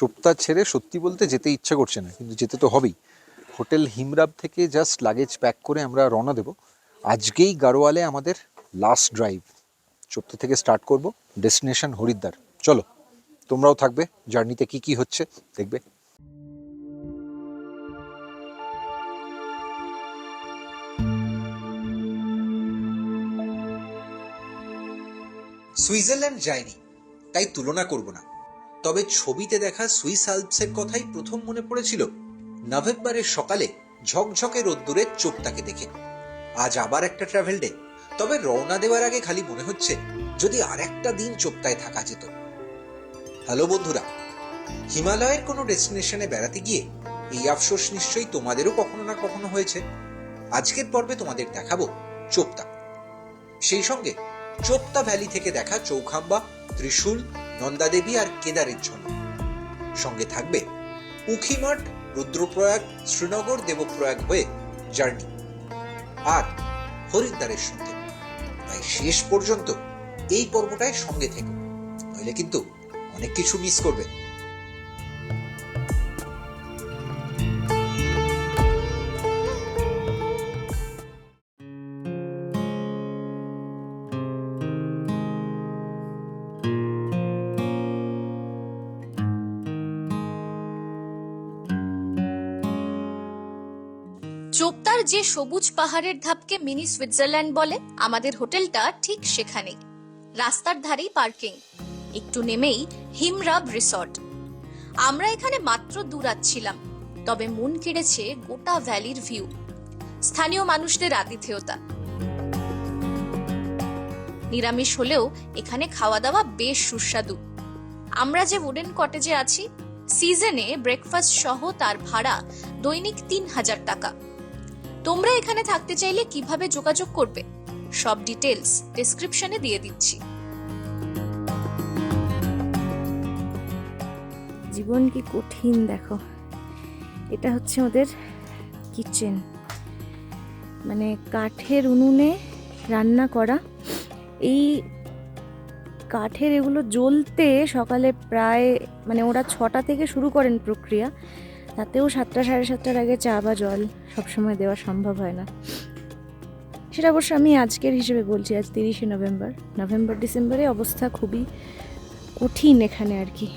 চোপতা ছেড়ে সত্যি বলতে যেতে ইচ্ছা করছে না, কিন্তু যেতে তো হবেই। হোটেল হিমরাব থেকে জাস্ট লাগেজ প্যাক করে আমরা রওনা দেব। আজকেই গাড়োয়ালে আমাদের লাস্ট ড্রাইভ চোপতা থেকে স্টার্ট করব ডেস্টিনেশন হরিদ্বার। চলো, তোমরাও থাকবে জার্নিতে কি কি হচ্ছে, দেখবে। সুইজারল্যান্ড যায়নি তাই তুলনা করব না। তবে ছবিতে দেখা সুইস আলপসের কথাই প্রথম মনে পড়েছিল। নভেম্বরের সকালে ঝকঝকে রোদ্দুরের চোপটাকে দেখে। আজ আবার একটা ট্রাভেল ডে তবে রওনা দেওয়ার আগে খালি মনে হচ্ছে যদি আর একটা দিন চোপতায় থাকা যেত। হ্যালো বন্ধুরা, হিমালয়ের কোনো ডেস্টিনেশনে বেড়াতে গিয়ে এই আফসোস নিশ্চয়ই তোমাদেরও কখনো না কখনো হয়েছে। আজকের পর্বে তোমাদের দেখাবো চোপতা। সেই সঙ্গে চোপতা ভ্যালি থেকে দেখা চৌখাম্বা, ত্রিশূল নন্দাদেবী আর কেদারের জন্য। সঙ্গে থাকবে উখিমঠ রুদ্রপ্রয়াগ, শ্রীনগর দেবপ্রয়াগ হয়ে জার্নি। আর হরিদ্বারের সঙ্গে। তাই শেষ পর্যন্ত এই পর্বটায় সঙ্গে থেকে। নইলে কিন্তু অনেক কিছু মিস করবে। যে সবুজ পাহাড়ের ধাপকে মিনি সুইজারল্যান্ড বলে। আমাদের হোটেলটা ঠিক সেখানেই। রাস্তার ধারেই পার্কিং। একটু নেমেই হিমরাব রিসর্ট। আমরা এখানে মাত্র দূরাচ্ছিলাম তবে মন কেড়েছে গোটা ভ্যালির ভিউ। স্থানীয় মানুষদের আতিথেয়তা। নিরামিষ হলেও এখানে খাওয়া দাওয়া বেশ সুস্বাদু। আমরা যে উডেন কটেজে আছি সিজনে ব্রেকফাস্ট সহ তার ভাড়া দৈনিক তিন হাজার টাকা। তোমরা এখানে থাকতে চাইলে কীভাবে যোগাযোগ করবে? সব ডিটেলস ডেসক্রিপশনে দিয়ে দিচ্ছি। জীবন কি কঠিন, দেখো। এটা হচ্ছে ওদের কিচেন মানে কাঠের উনুনে রান্না করা। এই কাঠের এগুলো জ্বলতে সকালে প্রায় মানে ওরা ছটা থেকে শুরু করেন প্রক্রিয়া। তাতেও সাতটা সাড়ে সাতটার আগে চা বা জল সবসময় দেওয়া সম্ভব হয় না। সেটা অবশ্য আমি আজকের হিসেবে বলছি, আজ তিরিশে নভেম্বর। নভেম্বর, ডিসেম্বরে অবস্থা খুবই কঠিন এখানে আর কি।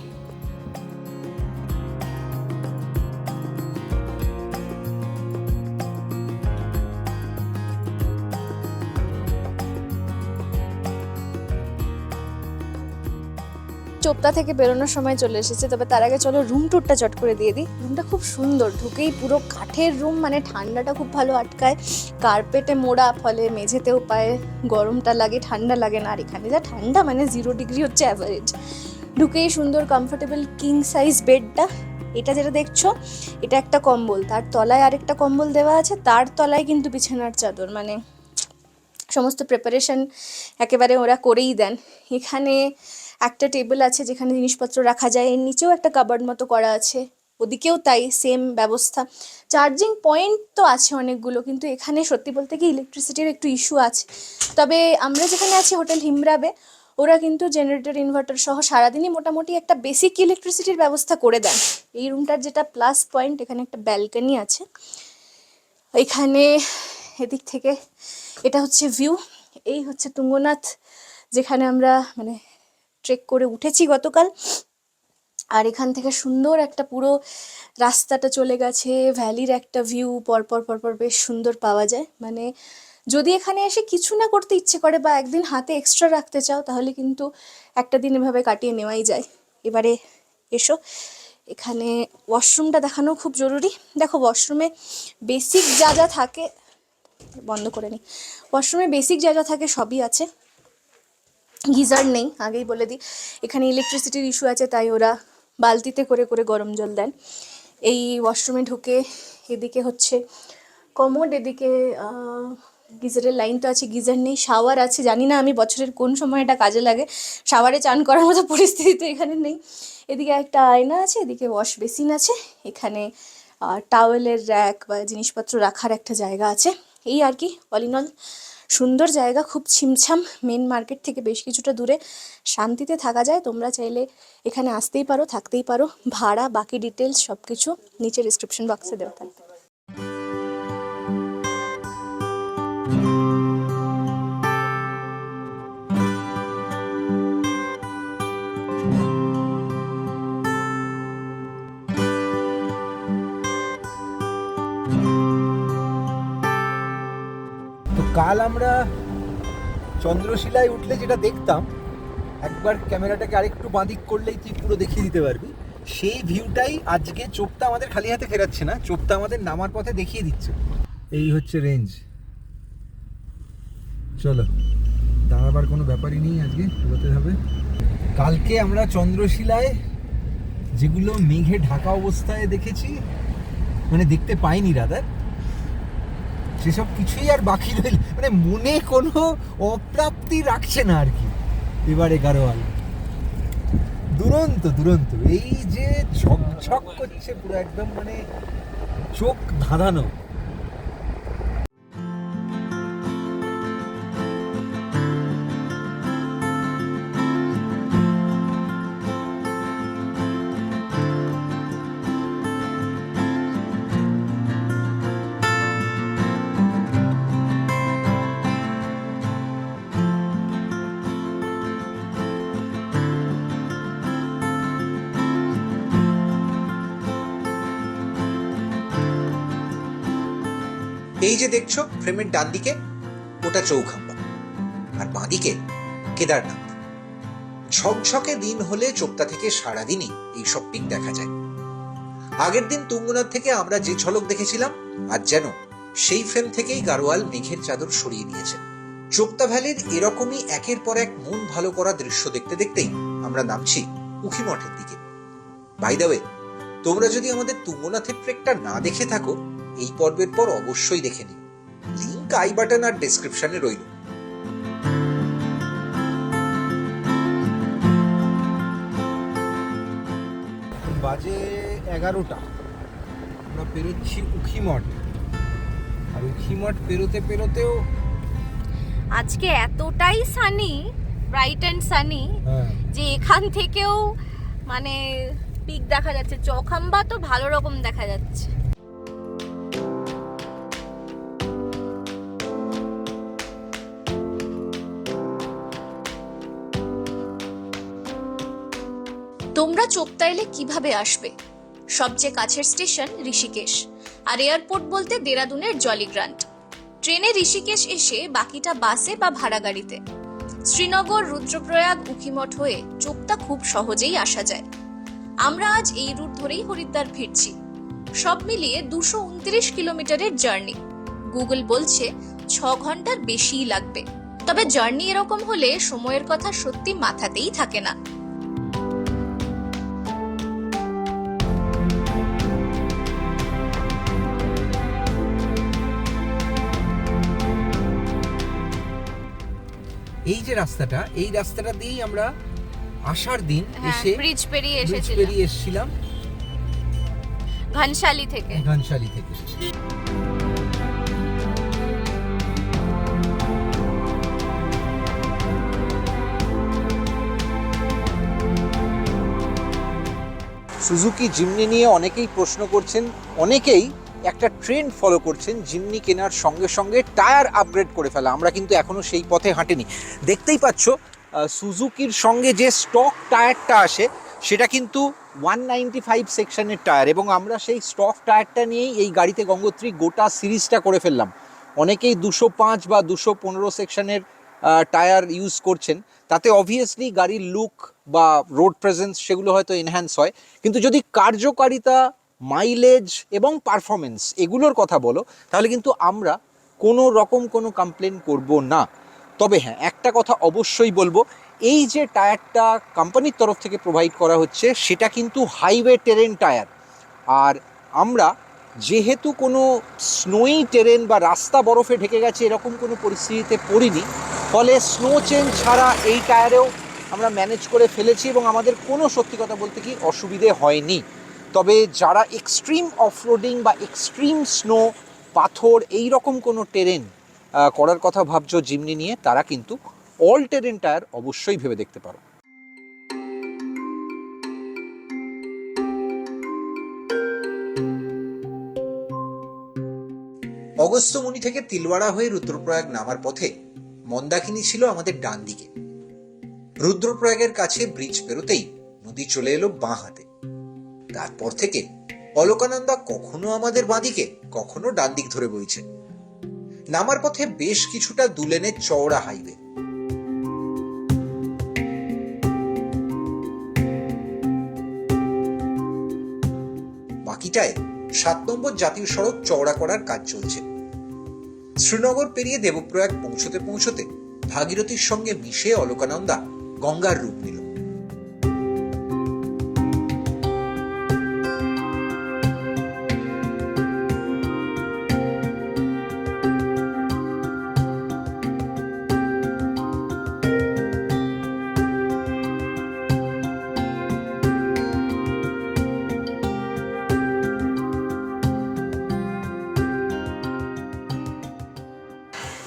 চোপতা থেকে বেরোনোর সময় চলে এসেছে, তবে তার আগে চলো রুম ট্যুরটা চট করে দিয়ে দিই। রুমটা খুব সুন্দর, ঢুকেই পুরো কাঠের রুম মানে ঠান্ডাটা খুব ভালো আটকায়। কার্পেটে মোড়া, ফলে মেঝেতেও পায়ে, গরমটা লাগে, ঠান্ডা লাগে না, আর এখানে যা ঠান্ডা মানে জিরো ডিগ্রি হচ্ছে অ্যাভারেজ ঢুকেই সুন্দর কমফোর্টেবল কিং সাইজ বেডটা এটা যেটা দেখছ, এটা একটা কম্বল, তার তলায় আরেকটা কম্বল দেওয়া আছে, তার তলায় কিন্তু বিছানার চাদর মানে সমস্ত প্রিপারেশন একেবারে ওরা করেই দেন। এখানে একটা টেবিল আছে যেখানে জিনিসপত্র রাখা যায়, এর নিচেও একটা কাবার্ড মতো করা আছে, ওদিকেও তাই সেম ব্যবস্থা। চার্জিং পয়েন্ট তো আছে অনেকগুলো, কিন্তু এখানে সত্যি বলতে কি ইলেকট্রিসিটির একটু ইস্যু আছে। তবে আমরা যেখানে আছি হোটেল হিমরাবে, ওরা কিন্তু জেনারেটর ইনভার্টার সহ সারাদিনই মোটামুটি একটা বেসিক ইলেকট্রিসিটির ব্যবস্থা করে দেন। এই রুমটার যেটা প্লাস পয়েন্ট এখানে একটা ব্যালকনি আছে। এখানে এদিক থেকে, এটা হচ্ছে ভিউ এই হচ্ছে তুঙ্গনাথ, যেখানে আমরা মানে ট্রেক করে উঠেছি গতকাল। আর এখান থেকে সুন্দর একটা পুরো রাস্তাটা চলে গেছে ভ্যালির একটা ভিউ পরপর পরপর বেশ সুন্দর পাওয়া যায়। মানে যদি এখানে এসে কিছু না করতে ইচ্ছে করে বা একদিন হাতে এক্সট্রা রাখতে চাও, তাহলে কিন্তু একটা দিন এভাবে কাটিয়ে নেওয়াই যায়। এবারে এসো। এখানে ওয়াশরুমটা দেখানো খুব জরুরি। দেখো ওয়াশরুমে বেসিক যা যা থাকে, বন্ধ করে নিই ওয়াশরুমে বেসিক যা যা থাকে সবই আছে। গিজার নেই, আগেই বলে দিই। এখানে ইলেকট্রিসিটির ইস্যু আছে, তাই ওরা বালতিতে করে করে গরম জল দেন। এই ওয়াশরুমে ঢুকে এদিকে হচ্ছে কমোড এদিকে গিজারের লাইন তো আছে, গিজার নেই শাওয়ার আছে। জানি না আমি বছরের কোন সময় এটা কাজে লাগে। শাওয়ারে চান করার মতো পরিস্থিতি তো এখানে নেই। এদিকে একটা আয়না আছে, এদিকে ওয়াশ বেসিন আছে। এখানে টাওয়েলের র্যাক বা জিনিসপত্র রাখার একটা জায়গা আছে। এই আর কি অল ইন অল সুন্দর জায়গা, খুব ছিমছাম মেন মার্কেট থেকে বেশ কিছুটা দূরে শান্তিতে থাকা যায়। তোমরা চাইলে এখানে আসতেই পারো, থাকতেই পারো। ভাড়া, বাকি ডিটেলস সব কিছু নিচে ডিসক্রিপশন বক্সে দেওয়া থাকবে। কাল আমরা চন্দ্রশিলায় উঠলে যেটা দেখতাম, একবার ক্যামেরাটাকে আরেকটু বাঁদিক করলেই তুই পুরো দেখিয়ে দিতে পারবি। সেই ভিউটাই আজকে চোপটা আমাদের খালি হাতে ফেরাচ্ছে না, চোপটা আমাদের নামার পথে দেখিয়ে দিচ্ছে। এই হচ্ছে রেঞ্জ চলো, দাঁড়াবার কোনো ব্যাপারই নেই আজকে, এগোতে হবে। কালকে আমরা চন্দ্রশিলায় যেগুলো মেঘে ঢাকা অবস্থায় দেখেছি মানে দেখতে পাইনি রাদার সেসব কিছুই আর বাকি রইল। মানে মনে কোনো অপ্রাপ্তি রাখছে না আর কি। এবারে গারোয়াল দুরন্ত দুরন্ত। এই যে ঝকঝক করছে, পুরো একদম মানে চোখ ধাঁধানো। দেখছ, ফ্রেমের ডান দিকে ওটা চৌখাম্বা আর বাঁদিকে কেদারনাথ। ঝকঝকে দিন হলে চোপতা থেকে সারাদিনই এই সব পিক দেখা যায়। আগের দিন তুঙ্গনাথ থেকে আমরা যে ঝলক দেখেছিলাম, আজ যেন সেই ফ্রেম থেকেই গারোয়াল মেঘের চাদর সরিয়ে দিয়েছে চোপতা ভ্যালির এরকমই একের পর এক মন ভালো করা দৃশ্য দেখতে দেখতেই আমরা নামছি উখি মঠের দিকে। বাই দ্য ওয়ে তোমরা যদি আমাদের তুঙ্গনাথের ট্রেকটা না দেখে থাকো, এই পর্বের পর অবশ্যই দেখে নিও। লিঙ্ক আই বাটন আর ডেসক্রিপশনে রইল। বাজে এগারোটা। আমরা পেরোচ্ছি উখিমঠ আর উখিমঠ পেরোতে পেরোতেও আজকে এতটাই সানি ব্রাইট অ্যান্ড সানি যে এখান থেকেও মানে পিক দেখা যাচ্ছে। চখাম্বা তো ভালো রকম দেখা যাচ্ছে। তোমরা চোপতা এলে কীভাবে আসবে? সবচেয়ে কাছের স্টেশন ঋষিকেশ, আর এয়ারপোর্ট বলতে দেরাদুনের জলিগ্রান্ট। ট্রেনে ঋষিকেশ এসে বাকিটা বাসে বা ভাড়া গাড়িতে শ্রীনগর, রুদ্রপ্রয়াগ, উখিমঠ হয়ে চোপতা খুব সহজেই আসা যায়। আমরা আজ এই রুট ধরেই হরিদ্বার ফিরছি। সব মিলিয়ে দুশো উনত্রিশ কিলোমিটারের জার্নি। গুগল বলছে ছ ঘণ্টার বেশিই লাগবে। তবে জার্নি এরকম হলে সময়ের কথা সত্যি মাথাতেই থাকে না। এই যে রাস্তাটা এই রাস্তাটা দিয়েই আমরা আসার দিন হ্যাঁ এসে ব্রিজ পেরিয়ে ব্রিজ এসেছিলাম। পেরিয়ে এসেছিলাম। ঘনশালি থেকে। ঘনশালি থেকে সুজুকি জিমনি নিয়ে অনেকেই প্রশ্ন করছেন অনেকেই একটা ট্রেন্ড ফলো করছেন জিমনি কেনার সঙ্গে সঙ্গে টায়ার আপগ্রেড করে ফেলা। আমরা কিন্তু এখনও সেই পথে হাঁটিনি। দেখতেই পাচ্ছ সুজুকির সঙ্গে যে স্টক টায়ারটা আসে, সেটা কিন্তু ওয়ান নাইনটি ফাইভ সেকশনের টায়ার এবং আমরা সেই স্টক টায়ারটা নিয়েই এই গাড়িতে গঙ্গোত্রী গোটা সিরিজটা করে ফেললাম। অনেকেই দুশো পাঁচ বা দুশো পনেরো সেকশনের টায়ার ইউজ করছেন। তাতে অবভিয়াসলি গাড়ির লুক বা রোড প্রেজেন্স সেগুলো হয়তো এনহ্যান্স হয়। কিন্তু যদি কার্যকারিতা মাইলেজ এবং পারফরমেন্স এগুলোর কথা বলো, তাহলে কিন্তু আমরা কোনো রকম কোনো কমপ্লেন করব না। তবে হ্যাঁ একটা কথা অবশ্যই বলব, এই যে টায়ারটা কোম্পানির তরফ থেকে প্রোভাইড করা হচ্ছে, সেটা কিন্তু হাইওয়ে টেরেন টায়ার। আর আমরা যেহেতু কোনো স্নোই টেরেন বা রাস্তা বরফে ঢেকে গেছে, এরকম কোনো পরিস্থিতিতে পড়িনি, ফলে স্নো চেন ছাড়া এই টায়ারেও আমরা ম্যানেজ করে ফেলেছি এবং আমাদের কোনো সত্যি কথা বলতে কি অসুবিধে হয়নি। তবে যারা এক্সট্রিম অফরোডিং বা এক্সট্রিম স্নো পাথর এই রকম কোনো টেরেন করার কথা ভাবছ জিমনি নিয়ে, তারা কিন্তু অল টেরেন টায়ার অবশ্যই ভেবে দেখতে পারো। অগস্ত্যমণি থেকে তিলওয়াড়া হয়ে রুদ্রপ্রয়াগ নামার পথে মন্দাকিনী ছিল আমাদের ডান দিকে রুদ্রপ্রয়াগের কাছে ব্রিজ পেরোতেই নদী চলে এলো বাঁ হাতে। তারপর থেকে অলকানন্দা কখনো আমাদের বাঁদিকে, কখনো ডান দিক ধরে বইছে। নামার পথে বেশ কিছুটা দুলেনের চওড়া হাইওয়ে। বাকিটায় সাত নম্বর জাতীয় সড়ক চওড়া করার কাজ চলছে। শ্রীনগর পেরিয়ে দেবপ্রয়াগ পৌঁছতে পৌঁছতে ভাগীরথীর সঙ্গে মিশে অলকানন্দা গঙ্গার রূপ নিল।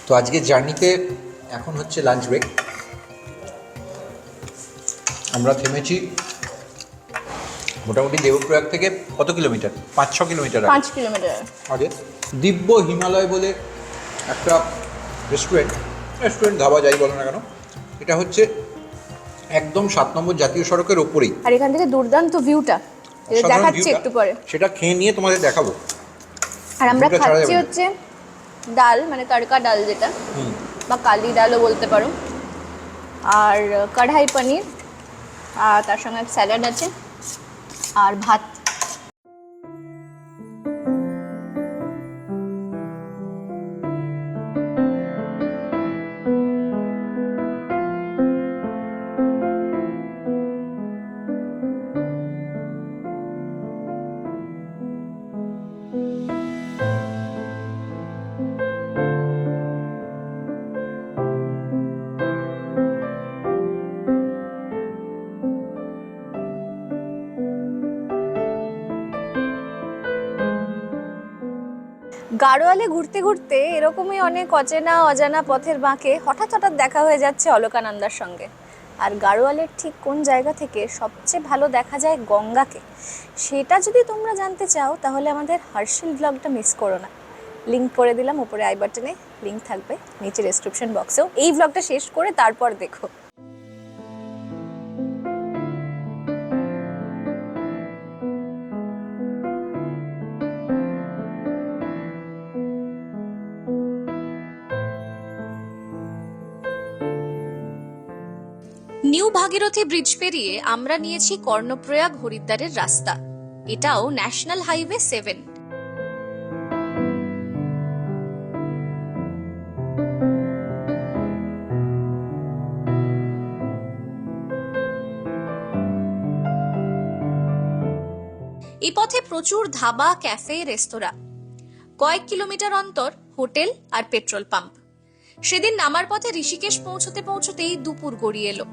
তো আজকে জার্নিতে এখন হচ্ছে লাঞ্চ ব্রেক আমরা থেমেছি মোটামুটি দেবপ্রয়াগ থেকে কত কিলোমিটার? পাঁচ ছ কিলোমিটার পাঁচ কিলোমিটার। আগে দিব্য হিমালয় বলে একটা রেস্টুরেন্ট রেস্টুরেন্ট ধাবা যাই বলো না কেন এটা হচ্ছে একদম সাত নম্বর জাতীয় সড়কের ওপরেই। আর এখান থেকে দুর্দান্ত ভিউটা দেখাচ্ছি একটু পরে। সেটা খেয়ে নিয়ে তোমাদের দেখাবো। আর আমরা খাচ্ছি হচ্ছে ডাল মানে তড়কা ডাল যেটা। বা কালি ডালও বলতে পারো। আর কড়াই পনির আর তার সঙ্গে স্যালাড আছে। আর ভাত। গাড়োয়ালে ঘুরতে ঘুরতে এরকমই অনেক অচেনা, অজানা পথের বাঁকে হঠাৎ হঠাৎ দেখা হয়ে যাচ্ছে অলকানন্দার সঙ্গে। আর গাড়োয়ালের ঠিক কোন জায়গা থেকে সবচেয়ে ভালো দেখা যায় গঙ্গাকে? সেটা যদি তোমরা জানতে চাও, তাহলে আমাদের হার্শিল ব্লগটা মিস করো না। লিঙ্ক করে দিলাম, উপরে আই বাটনে লিঙ্ক থাকবে নিচে ডেসক্রিপশন বক্সেও এই ব্লগটা শেষ করে তারপর দেখো। নিউ ভাগীরথী ব্রিজ পেরিয়ে আমরা নিয়েছি কর্ণপ্রয়াগ হরিদ্বারের রাস্তা। এটাও ন্যাশনাল হাইওয়ে সেভেন। এই পথে প্রচুর ধাবা, ক্যাফে, রেস্তোরাঁ। কয়েক কিলোমিটার অন্তর হোটেল আর পেট্রোল পাম্প। সেদিন নামার পথে ঋষিকেশ পৌঁছতে পৌঁছতেই দুপুর গড়িয়ে এলো।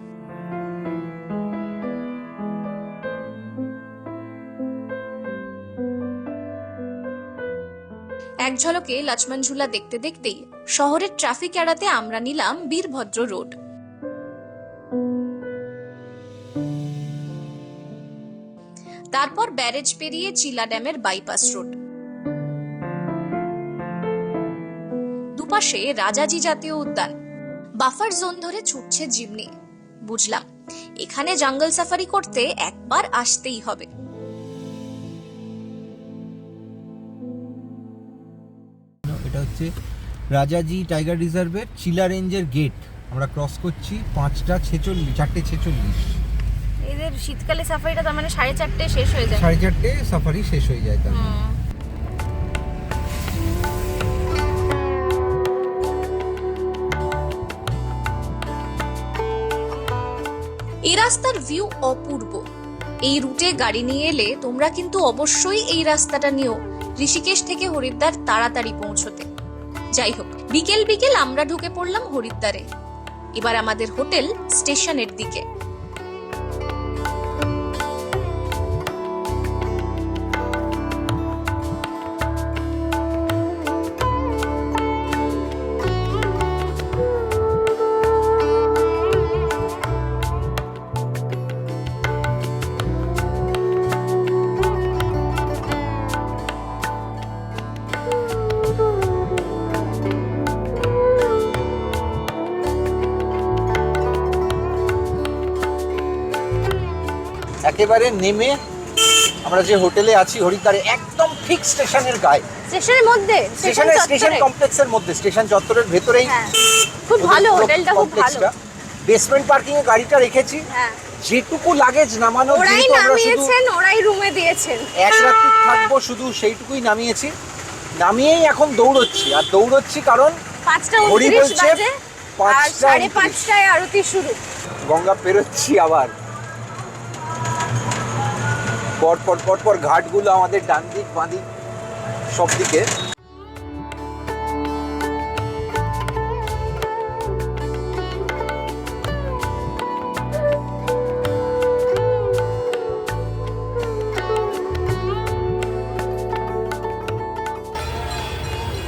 এক ঝলকে লক্ষ্মণ ঝুলা দেখতে দেখতেই শহরের ট্রাফিক এড়াতে আমরা নিলাম বীরভদ্র রোড। তারপর ব্যারেজ পেরিয়ে চিলা ড্যামের বাইপাস রোড। দুপাশে রাজাজি জাতীয় উদ্যান। বাফার জোন ধরে ছুটছে জিমনি। বুঝলাম, এখানে জঙ্গল সাফারি করতে একবার আসতেই হবে। হচ্ছে রাজাজি টাইগার রিজার্ভের চিলা রেঞ্জের গেট। আমরা ক্রস করছি পাঁচটা ছেচল্লিশ চারটে ছেচল্লিশ। এদের শীতকালে সাফারিটা তার মানে সাড়ে চারটে শেষ হয়ে যায়। সাড়ে চারটে সাফারি শেষ হয়ে যায় তার এই রাস্তার ভিউ অপূর্ব। এই রুটে গাড়ি নিয়ে এলে তোমরা কিন্তু অবশ্যই এই রাস্তাটা নিও। ঋষিকেশ থেকে হরিদ্বার তাড়াতাড়ি পৌঁছতে। যাই হোক বিকেল বিকেল আমরা ঢুকে পড়লাম হরিদ্বারে। এবার আমাদের হোটেল স্টেশনের দিকে। একেবারে নেমে আমরা যে হোটেলে আছি হরিদ্বারে একদম ঠিক স্টেশনের গায়ে। স্টেশনের মধ্যে স্টেশনের স্টেশন কমপ্লেক্সের মধ্যে স্টেশন চত্বরের ভেতরেই। হ্যাঁ খুব ভালো হোটেলটা খুব ভালো। বেসমেন্ট পার্কিং এ গাড়িটা রেখেছি। হ্যাঁ। যেটুকু লাগেজ নামানো ওরাই নামিয়েছেন ওরাই রুমে দিয়েছেন। এক রাত্রি থাকব শুধু সেইটুকুই নামিয়েছি। নামিয়েই এখন দৌড়চ্ছি আর দৌড়চ্ছি কারণ পাঁচটা উনত্রিশ বাজে আর পাঁচটা সাড়ে পাঁচটায় আরতি শুরু। গঙ্গা পেরোচ্ছি আবার। পর পর পর পর ঘাটগুলো আমাদের ডান দিক, বাঁ দিক, সব দিকে।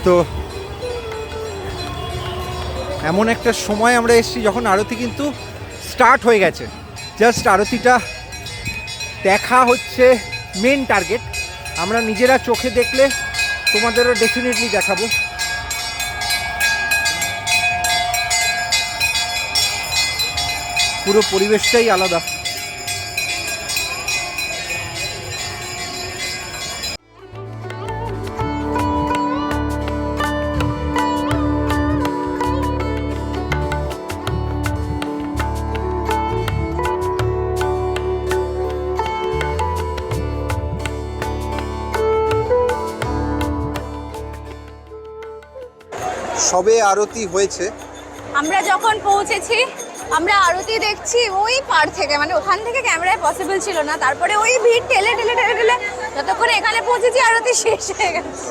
তো এমন একটা সময় আমরা এসেছি যখন আরতি কিন্তু স্টার্ট হয়ে গেছে। জাস্ট আরতিটা দেখা হচ্ছে মেন টার্গেট আমরা নিজেরা চোখে দেখলে তোমাদেরও ডেফিনেটলি দেখাবো। পুরো পরিবেশটাই আলাদা। আরতি হয়েছে? আমরা যখন পৌঁছেছি আমরা আরতি দেখছি ওই পার থেকে মানে ওখান থেকে ক্যামেরায় পসিবল ছিল না। তারপরে ওই ভিড় ঠেলে ঠেলে ঠেলে ঠেলে যতক্ষণ এখানে পৌঁছেছি আরতি শেষ হয়ে গেছে।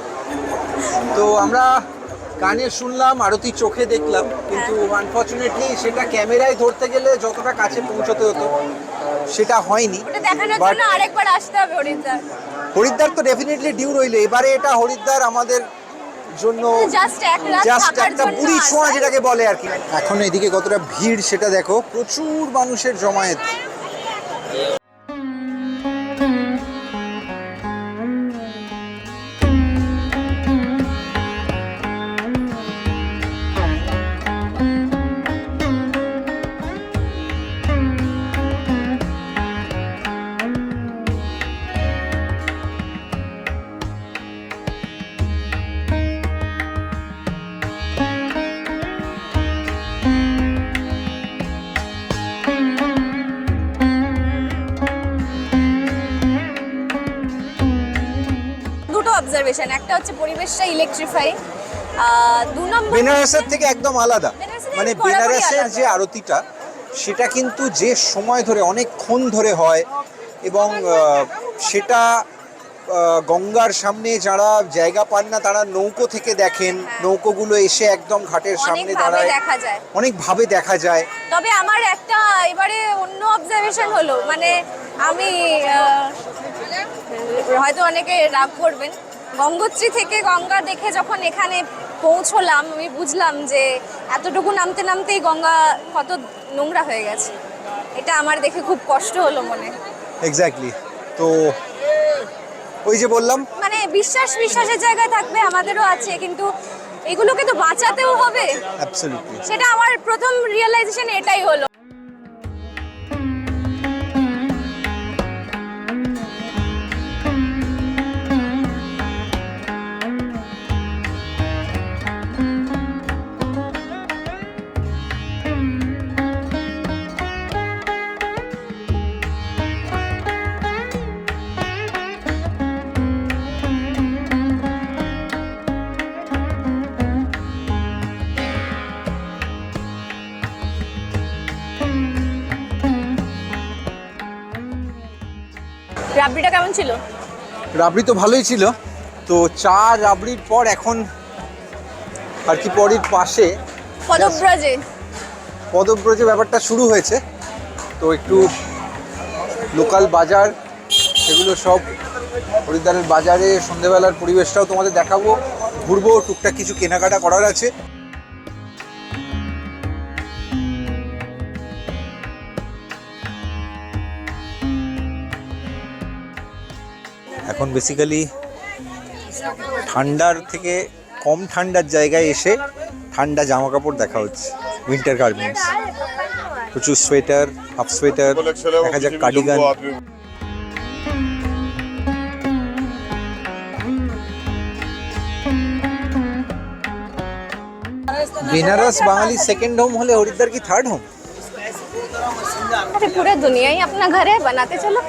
তো আমরা কানে শুনলাম আরতি চোখে দেখলাম কিন্তু আনফর্চুনেটলি সেটা ক্যামেরায় ধরতে গেলে যতটা কাছে পৌঁছতে হতো সেটা হয়নি। হরিদ্বার। তো ডেফিনেটলি ডিউ রইল। এবারে এটা হরিদ্বার আমাদের জন্য জাস্ট একটা বুড়ি ছোঁয়া যেটাকে বলে আর কি। এখন এদিকে কতটা ভিড় সেটা দেখো প্রচুর মানুষের জমায়েত। অবজারভেশন একটা হচ্ছে পরিবেশটা ইলেকট্রিফাই দু নম্বর বেনারসের থেকে একদম আলাদা। মানে বেনারসের যে আরতিটা সেটা কিন্তু যে সময় ধরে অনেকক্ষণ ধরে হয় এবং সেটা গঙ্গার সামনে যারা জায়গা পান না তারা নৌকো থেকে দেখেন। নৌকোগুলো এসে একদম ঘাটের সামনে দাঁড়ায়। দেখা যায়। অনেকভাবে দেখা যায়। তবে আমার একটা এবারে অন্য অবজারভেশন হলো। মানে আমি হয়তো অনেকে রাগ করবেন গঙ্গোত্রী থেকে গঙ্গা দেখে যখন এখানে পৌঁছলাম আমি বুঝলাম যে এতটুকু নামতে নামতেই গঙ্গা কত নোংরা হয়ে গেছে। এটা আমার দেখে খুব কষ্ট হলো মনে। এক্স্যাক্টলি তো ওই যে বললাম। মানে বিশ্বাস বিশ্বাসের জায়গায় থাকবে আমাদেরও আছে কিন্তু এগুলোকে তো বাঁচাতেও হবে। অ্যাবসলিউটলি সেটা আমার প্রথম রিয়েলাইজেশন এটাই হলো। রাবড়িটা কেমন ছিল? রাবড়ি তো ভালোই ছিল। তো চা রাবড়ির পর এখন আর কি পরির পাশে। পদব্রজে। পদব্রজে ব্যাপারটা শুরু হয়েছে। তো একটু লোকাল বাজার সেগুলো সব হরিদ্বারের বাজারে সন্ধেবেলার পরিবেশটাও তোমাদের দেখাবো। ঘুরবো টুকটাক কিছু কেনাকাটা করার আছে। এখন বেসিক্যালি ঠান্ডার থেকে কম ঠান্ডার জায়গায় এসে ঠান্ডা জামা কাপড় দেখা হচ্ছে উইন্টার গার্মেন্টস প্রচুর সোয়েটার হাফ সোয়েটার দেখা যাক cardigan Benares Bangali second home হলে হরিদ্বার কি থার্ড হোম পুরো দুনিয়াই ही ঘরে বানাতে চলো।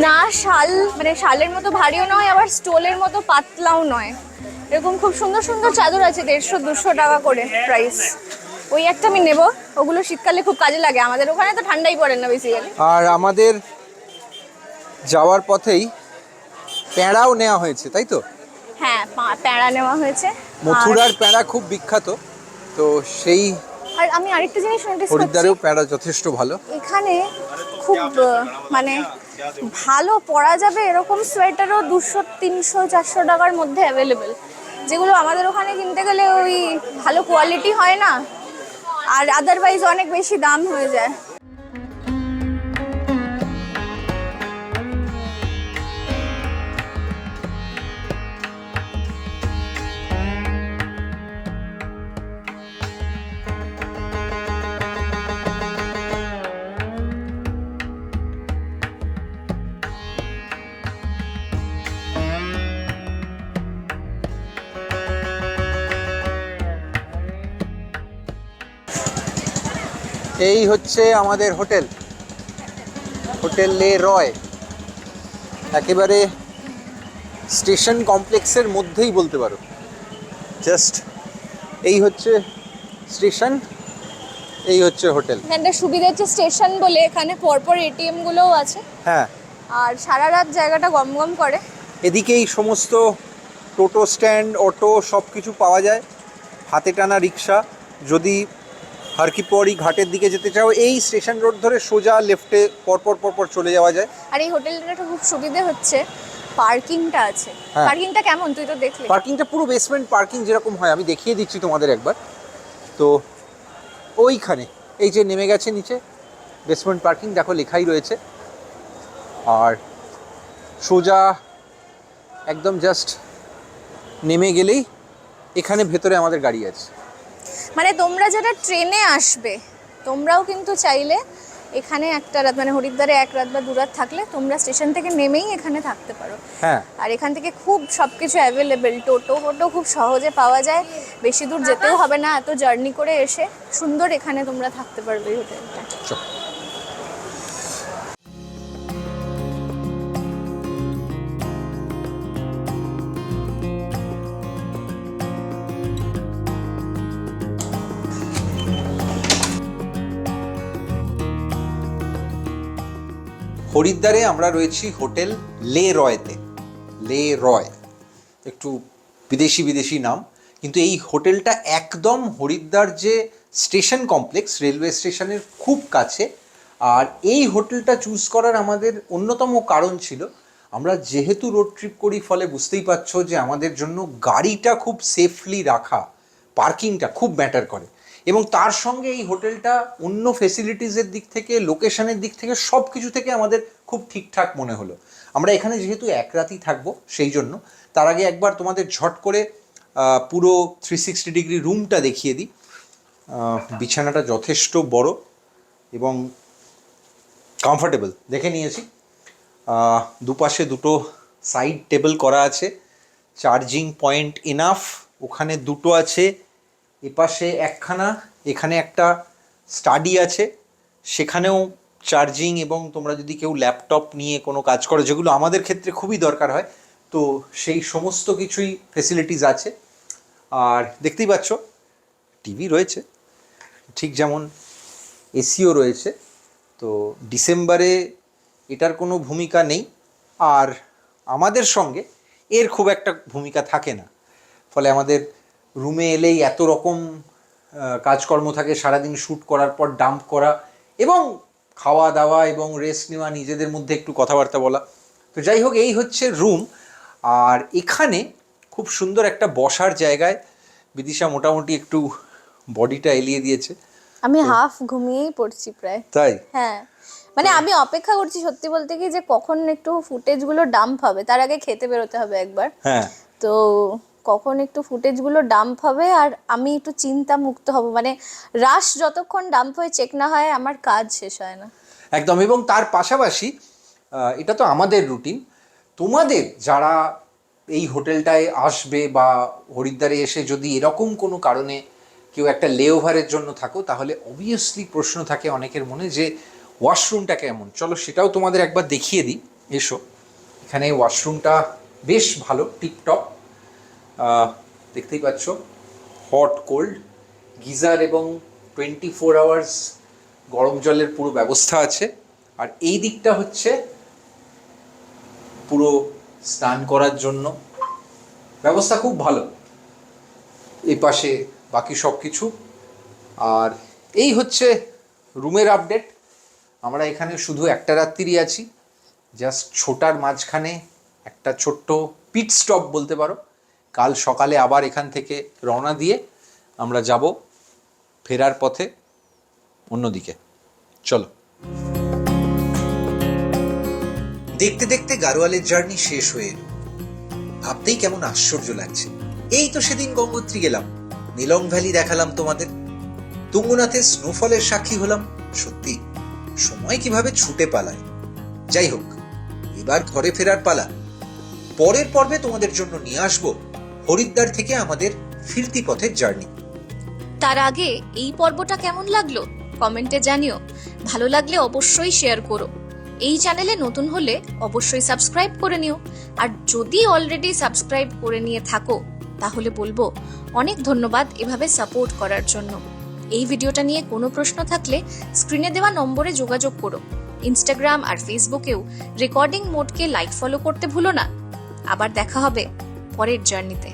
না শাল মানে শালের মতো ভারীও নয় আবার স্টোলের মতো পাতলাও নয়। এরকম খুব সুন্দর সুন্দর চাদর আছে দেড়শো দুশো টাকা করে প্রাইস ওই একটা আমি নেব ওগুলো শীতকালে খুব কাজে লাগে। আমাদের ওখানে তো ঠান্ডাই পড়ে না বেসিক্যালি আর আমাদের যাওয়ার পথেই প্যাঁড়াও নেওয়া হয়েছে তাই তো? হ্যাঁ প্যাঁড়া নেওয়া হয়েছে। মথুরার প্যাঁড়া খুব বিখ্যাত তো সেই আর আমি আরেকটা জিনিস নোটিস করছি। হরিদ্বারেও প্যাঁড়া যথেষ্ট ভালো। এখানে খুব মানে ভালো পরা যাবে এরকম সোয়েটারও দুশো, তিনশো, চারশো টাকার মধ্যে অ্যাভেলেবেল যেগুলো আমাদের ওখানে কিনতে গেলে ওই ভালো কোয়ালিটি হয় না। আর আদারওয়াইজ অনেক বেশি দাম হয়ে যায়। এই হচ্ছে আমাদের হোটেল। হোটেল লে রয়। একেবারে স্টেশন কমপ্লেক্সের মধ্যেই বলতে পারো। জাস্ট এই হচ্ছে স্টেশন এই হচ্ছে হোটেল। এখানটা সুবিধা হচ্ছে স্টেশন বলে এখানে পরপর এটিএম গুলোও আছে। হ্যাঁ। আর সারা রাত জায়গাটা গম গম করে। এদিকেই সমস্ত টোটো স্ট্যান্ড অটো সব কিছু পাওয়া যায়। হাতে টানা রিক্সা যদি হারকিপরি ঘাটের দিকে যেতে চাও এই স্টেশন রোড ধরে সোজা লেফটে পরপর পরপর চলে যাওয়া যায়। আর এই হোটেলটার একটা খুব সুবিধে হচ্ছে পার্কিংটা আছে। হ্যাঁ। পার্কিংটা কেমন? তুই তো দেখলি। পার্কিংটা পুরো বেসমেন্ট পার্কিং যেরকম হয় আমি দেখিয়ে দিচ্ছি তোমাদের একবার। তো ওইখানে এই যে নেমে গেছে নিচে বেসমেন্ট পার্কিং দেখো লেখাই রয়েছে। আর সোজা একদম জাস্ট নেমে গেলেই এখানে ভেতরে আমাদের গাড়ি আছে। মানে তোমরা যারা ট্রেনে আসবে তোমরাও কিন্তু চাইলে এখানে একটা রাত মানে হরিদ্বারে এক রাত বা দু রাত থাকলে তোমরা স্টেশন থেকে নেমেই এখানে থাকতে পারো। হ্যাঁ। আর এখান থেকে খুব সবকিছু অ্যাভেলেবেল টোটো ফোটো খুব সহজে পাওয়া যায়। বেশি দূর যেতেও হবে না এত জার্নি করে এসে সুন্দর এখানে তোমরা থাকতে পারবে এই হোটেলটা হরিদ্বারে আমরা রয়েছি হোটেল লে রয়তে। লে রয়। একটু বিদেশি বিদেশি নাম। কিন্তু এই হোটেলটা একদম হরিদ্বার যে স্টেশন কমপ্লেক্স, রেলওয়ে স্টেশনের খুব কাছে। আর এই হোটেলটা চুজ করার আমাদের অন্যতম কারণ ছিল, আমরা যেহেতু রোড ট্রিপ করি, ফলে বুঝতেই পারছ যে আমাদের জন্য গাড়িটা খুব সেফলি রাখা, পার্কিংটা খুব ম্যাটার করে। এবং তার সঙ্গে এই হোটেলটা অন্য ফেসিলিটিসের দিক থেকে লোকেশনের দিক থেকে সব কিছু থেকে আমাদের খুব ঠিকঠাক মনে হলো। আমরা এখানে যেহেতু এক রাতই থাকব, সেই জন্য তার আগে একবার তোমাদের ঝট করে পুরো থ্রি সিক্সটি ডিগ্রি রুমটা দেখিয়ে দিই। বিছানাটা যথেষ্ট বড় এবং কমফর্টেবল দেখে নিয়েছি। দুপাশে দুটো সাইড টেবিল করা আছে। চার্জিং পয়েন্ট ইনাফ ওখানে দুটো আছে। এপাশে একখানা, এখানে একটা স্টাডি আছে। সেখানেও চার্জিং এবং তোমরা যদি কেউ ল্যাপটপ নিয়ে কোনো কাজ করো, যেগুলো আমাদের ক্ষেত্রে খুবই দরকার হয়, তো সেই সমস্ত কিছুই ফেসিলিটিস আছে। আর দেখতেই পাচ্ছ টিভি রয়েছে। ঠিক যেমন এসিও রয়েছে। তো ডিসেম্বরে এটার কোনো ভূমিকা নেই। আর আমাদের সঙ্গে এর খুব একটা ভূমিকা থাকে না। ফলে আমাদের রুমে এলেই এত রকম কাজকর্ম থাকে সারাদিন শ্যুট করার পর ডাম্প করা এবং খাওয়া দাওয়া এবং রেস্ট নেওয়া নিজেদের মধ্যে একটু কথাবার্তা বলা। তো যাই হোক এই হচ্ছে রুম। আর এখানে খুব সুন্দর একটা বসার জায়গায় বিদিশা মোটামুটি একটু বডিটা এলিয়ে দিয়েছে। আমি হাফ ঘুমিয়েই পড়ছি প্রায়। তাই? হ্যাঁ। মানে আমি অপেক্ষা করছি সত্যি বলতে কি যে কখন একটু ফুটেজগুলো ডাম্প হবে তার আগে খেতে বেরোতে হবে একবার। হ্যাঁ। তো কখন একটু ফুটেজগুলো ডাম্প হবে আর আমি একটু চিন্তা মুক্ত হব। মানে রাশ যতক্ষণ ডাম্প হয়ে চেক না হয়, আমার কাজ শেষ হয় না। একদম, এবং তার পাশাপাশি এটা তো আমাদের রুটিন তোমাদের যারা এই হোটেলটায় আসবে বা হরিদ্বারে এসে যদি এরকম কোনো কারণে কেউ একটা লেওভারের জন্য থাকো, তাহলে অবভিয়াসলি প্রশ্ন থাকে অনেকের মনে যে ওয়াশরুমটা কেমন? চলো সেটাও তোমাদের একবার দেখিয়ে দিই। এসো। এখানে ওয়াশরুমটা বেশ ভালো টিপটপ দেখতেই পাচ্ছ হট কোল্ড গিজার এবং টোয়েন্টি ফোর আওয়ার্স গরম জলের পুরো ব্যবস্থা আছে। আর এই দিকটা হচ্ছে পুরো স্নান করার জন্য। ব্যবস্থা খুব ভালো। এই পাশে বাকি সব কিছু আর এই হচ্ছে রুমের আপডেট আমরা এখানে শুধু একটা রাত্রিরই আছি। জাস্ট ছোটার মাঝখানে একটা ছোট্ট পিট স্টপ বলতে পারো। কাল সকালে আবার এখান থেকে রওনা দিয়ে আমরা যাব ফেরার পথে অন্যদিকে। চলো। দেখতে দেখতে গারোয়ালের জার্নি শেষ হয়ে এলো। ভাবতেই কেমন আশ্চর্য লাগছে। এই তো সেদিন গঙ্গোত্রী গেলাম। নিলং ভ্যালি দেখালাম তোমাদের। তুঙ্গনাথের স্নোফলের সাক্ষী হলাম। সত্যি, সময় কীভাবে ছুটে পালায়। যাই হোক, এবার ঘরে ফেরার পালা। পরের পর্বে তোমাদের জন্য নিয়ে আসব হরিদ্বার থেকে আমাদের ফিরতি পথের জার্নি। তার আগে এই পর্বটা কেমন লাগল? কমেন্টে জানিও। ভালো লাগলে অবশ্যই শেয়ার করো। এই চ্যানেলে নতুন হলে অবশ্যই সাবস্ক্রাইব করে নিও। আর যদি অলরেডি সাবস্ক্রাইব করে নিয়ে থাকো, তাহলে বলব অনেক ধন্যবাদ এভাবে সাপোর্ট করার জন্য। এই ভিডিওটা নিয়ে কোনো প্রশ্ন থাকলে স্ক্রিনে দেওয়া নম্বরে যোগাযোগ করো। ইনস্টাগ্রাম আর ফেসবুকেও রেকর্ডিং মোডকে লাইক ফলো করতে ভুলো না। আবার দেখা হবে। পরের জার্নিতে